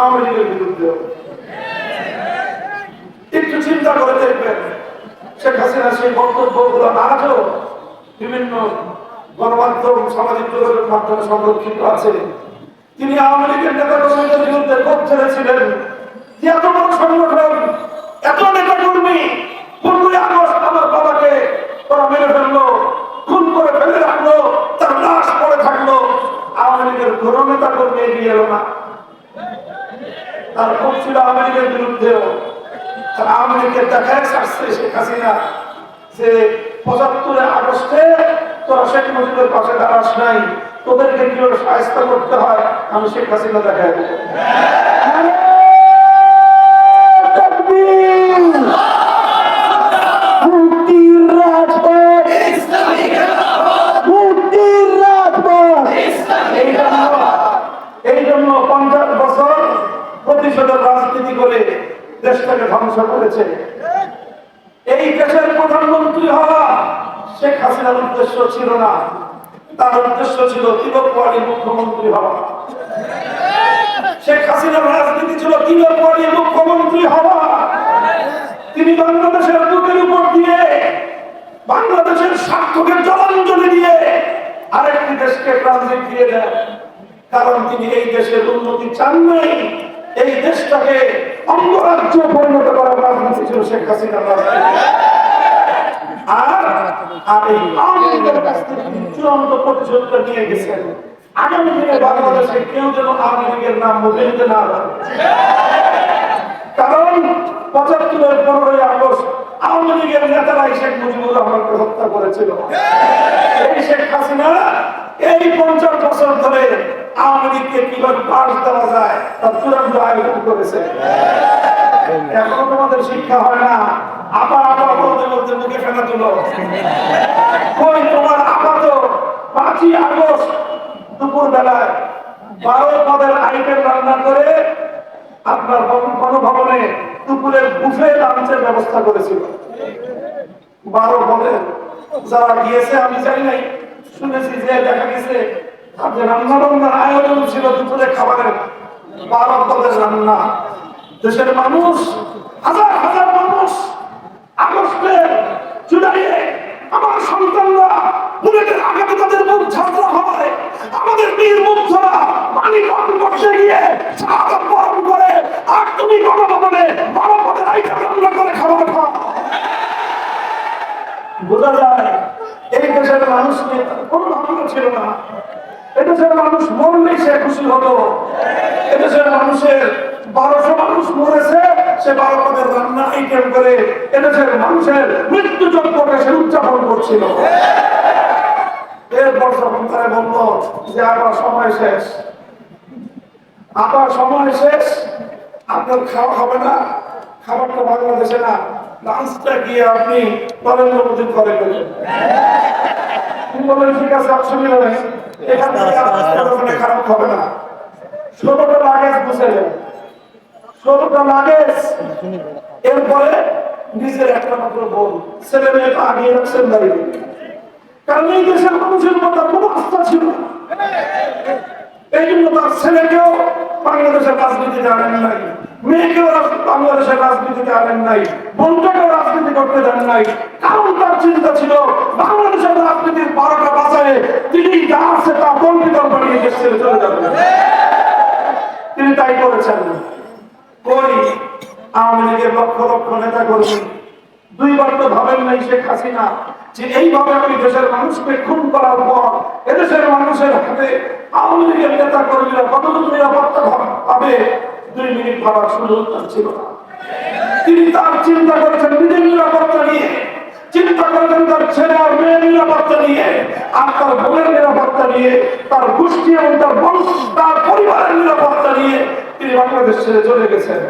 আওয়ামী বিরুদ্ধে একটু চিন্তা করে দেখবেন, শেখ হাসিনা সেই বক্তব্যগুলো আজও বিভিন্ন গণমাধ্যম, সামাজিক যোগাযোগের মাধ্যমে সংরক্ষিত আছে। তিনি আওয়ামী লীগের নেতা কর্মীদের বিরুদ্ধে ক্ষোভ ছেড়েছিলেন। এত বড় সংগঠন, এত নেতা কর্মী পনেরোই আগস্ট আমার বাবাকে ওরা মেরে ফেলল, খুন করে ফেলে রাখল, তার লাশ পড়ে থাকল। আওয়ামী লীগের কোনো নেতা কর্মী এগিয়ে এলো না। তার ক্ষোভ ছিল আওয়ামী বিরুদ্ধেও আওয়ামী লীগের দেখায় আসছে শেখ হাসিনা যে পঁচাত্তরে আগস্টে তোরা শেখ মুজিবের পাশে দাঁড়াস নাই, তোদেরকে কীভাবে সাহায্য করতে হয়? আমি শেখ হাসিনা দেখায় দেবো। এই জন্য এই জন্য পঞ্চাশ বছর প্রতিশোধের রাজনীতি করে দেশটাকে ধ্বংস করেছে। এই দেশের প্রধানমন্ত্রী হওয়া শেখ হাসিনার উদ্দেশ্য ছিল না। তার উদ্দেশ্য ছিল তিরোপওয়ারি মুখ্যমন্ত্রী হওয়া। শেখ হাসিনার রাজনীতি ছিল তিরোপওয়ারি মুখ্যমন্ত্রী হওয়া। তিনি বাংলাদেশের বুকের উপর দিয়ে, বাংলাদেশের স্বার্থকে জলাঞ্জলি দিয়ে আরেকটি দেশকে ট্রানজিট দিয়ে দেন। কারণ তিনি এই দেশের উন্নতি চান নাই। এই দেশটাকে অঙ্গরাজ্য পরিণত করার রাজনীতি ছিল শেখ হাসিনার চূড়ান্ত নিয়ে বাংলাদেশে কেউ যেন নাম লীগের শেখ হত্যা করেছিল। এই শেখ হাসিনা এই পঞ্চাশ বছর ধরে আওয়ামী লীগকে কীভাবে পাশ দেওয়া যায় তার চূড়ান্ত আয়োজন করেছে। এখনও তোমাদের শিক্ষা হয় না আপা আপা বলতে বলতে মুখে ফেলা তুলো। কই তোমার আপাত পাঁচই আগস্ট দুপুর বেলায় বারো পদের আইটেম রান্না করে আপনার ভবন- গণভবনে দুপুরের বুফে লাঞ্চের ব্যবস্থা করেছিল। বারো পদের যারা গিয়েছে, আমি জানি নাই, শুনেছি যে দেখা গেছে যে রান্না বান্নার আয়োজন ছিল দুপুরে খাবারের। বারো পদের রান্না। দেশের মানুষ, হাজার হাজার মানুষ আগস্টের জুলাইয়ে আমার সন্তানরা, বুলেটের আঘাতে তাদের মুখ ঝাঁঝরা হয়। আমাদের বীর মুগ্ধরা পানি পান করতে গিয়ে শাহাদাত বরণ করে, আর তুমি গণভবনে বারো পদের আইটেম রান্না করে খাবার খাও। বোঝা যায়, এই দেশের মানুষ নিয়ে কোনো ভাবনা ছিল না। এদেশের মানুষ মরলেই সে খুশি হতো এদেশের মানুষের বারোশো মানুষ মরেছে, সে বারো পদের রান্না আইটেম করে। এদেশের মানুষের মৃত্যু যজ্ঞকে সে উদযাপন করছিল। এরপর যখন তারা বলল যে আবার সময় শেষ। আবার সময় শেষ। আপনার খাওয়া হবে না। খাবারটা বাংলাদেশে না। লাঞ্চটা গিয়ে আপনি নরেন্দ্র মোদীর ঘরে করবেন তিনি বললেন, ঠিক আছে অসুবিধা নেই। এখান থেকে আপনার ওখানে খারাপ হবে না ষোলোটা লাগেজ বুঝাইলেন ষোলোটা লাগেজ এরপরে নিজের একটা মাত্র বোন। ছেলে মেয়ে আগিয়ে রাখছেন দাঁড়িয়ে কারণ এই দেশের মানুষের মধ্যে কোনো আস্থা ছিল এই জন্য তার ছেলেকেও বাংলাদেশের রাজনীতিতে আনেন নাই। মেয়েকেও বাংলাদেশের রাজনীতিতে আনেন নাই। বোনটাকেও রাজনীতি করতে দেন নাই। চিন্তা ছিল, বাংলাদেশের রাজনীতির বারোটা বাজারে তিনি যা আছে তা চলে তিনি তাই করেছেন। কই? আওয়ামী লীগের লক্ষ লক্ষ নেতা দুইবার তো ভাবেন নাই শেখ হাসিনা যে এইভাবে আমি দেশের মানুষকে খুন করার পর এদেশের মানুষের হাতে আওয়ামী লীগের নেতা কর্মীরা কতটুকু নিরাপত্তা পাবে? দুই মিনিট ভাবার সুযোগ ছিল না। তিনি তার চিন্তা করেছেন, নিজের নিরাপত্তা নিয়ে। চিন্তা করবেন তার ছেলে আর মেয়ের নিরাপত্তা নিয়ে আর তার বোনের নিরাপত্তা নিয়ে, তার গোষ্ঠী এবং তার বংশ, তার পরিবারের নিরাপত্তা নিয়ে তিনি বাংলাদেশ ছেড়ে চলে গেছেন।